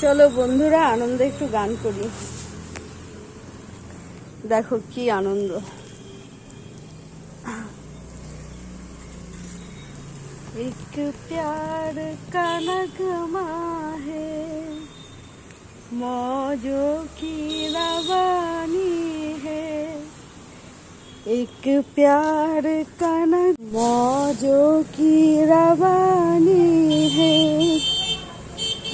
চলো বন্ধুরা আনন্দে একটু গান করি দেখো কি আনন্দ एक प्यार का नगमा है मौजों की रवानी है एक प्यार का नग मौजों की रवानी है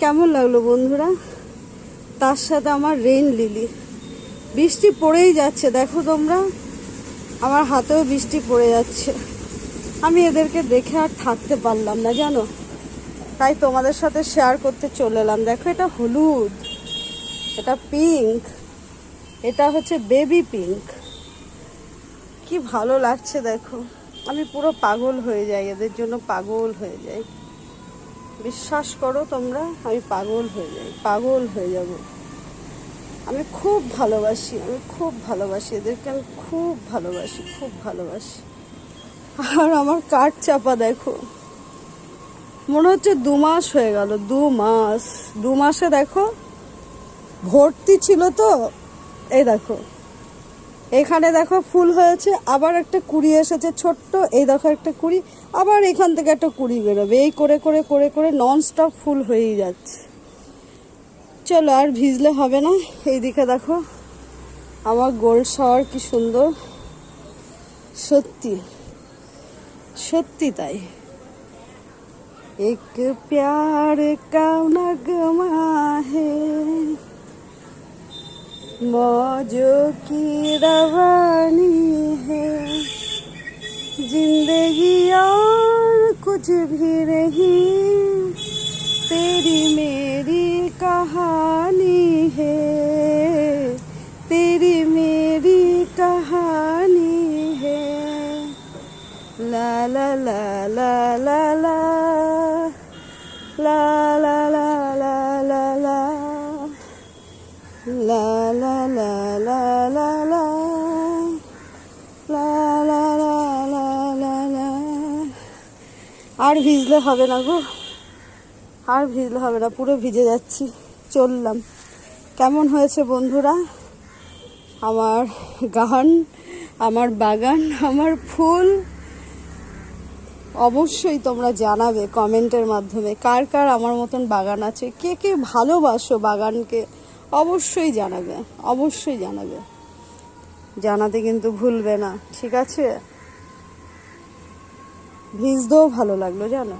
কেমন লাগল বন্ধুরা? তার সাথে আমার রেন লিলি বৃষ্টি পড়েই যাচ্ছে, দেখো তোমরা। আমার হাতেও বৃষ্টি পড়ে যাচ্ছে। আমি এদেরকে দেখে আর থাকতে পারলাম না, জানো? তাই তোমাদের সাথে শেয়ার করতে চলে এলাম। দেখো, এটা হলুদ, এটা পিঙ্ক এটা হচ্ছে বেবি পিঙ্ক কি ভালো লাগছে, দেখো। আমি পুরো পাগল হয়ে যাই, এদের জন্য পাগল হয়ে যাই। বিশ্বাস করো তোমরা, আমি পাগল হয়ে যাই, পাগল হয়ে যাব। আমি খুব ভালোবাসি, আমি খুব ভালোবাসি, এদেরকে আমি খুব ভালোবাসি খুব ভালোবাসি। আর আমার কাঠ চাপা দেখো। মনে হচ্ছে দু মাস হয়ে গেল, দু মাস, দু মাসে দেখো, ভর্তি ছিল তো, এই দেখো। এখানে দেখো ফুল হয়েছে, আবার একটা কুড়ি এসেছে ছোট্ট, এই দেখো একটা কুড়ি, আবার এখান থেকে একটা কুড়ি বেরোবে। এই করে করে করে করে নন স্টপ ফুল হয়েই যাচ্ছে। চলো, আর ভিজলে হবে না। এইদিকে দেখো, আমার গোল্ড শাওয়ার কি সুন্দর। সত্যি সত্যি তাই। এক প্যার কাউনা গমা मौजों की रवानी है। ज़िंदगी और कुछ भी नहीं, तेरी मेरी कहानी है। तेरी मेरी कहानी है। ला ला ला ला ला ला ला। La la la la la. La La la la la la. আর ভিজলে হবে না গো। আর ভিজলে হবে না, পুরো ভিজে যাচ্ছি। চললাম। কেমন হয়েছে বন্ধুরা? আমার গান, আমার বাগান, আমার ফুল। অবশ্যই তোমরা জানাবে কমেন্টের মাধ্যমে, কার কার আমার মতন বাগান আছে, কে কে ভালোবাসো বাগানকে। অবশ্যই জানাবে অবশ্যই জানাবে। জানাতে কিন্তু ভুলবে না ঠিক আছে? ভিজতেও ভালো লাগল জানো?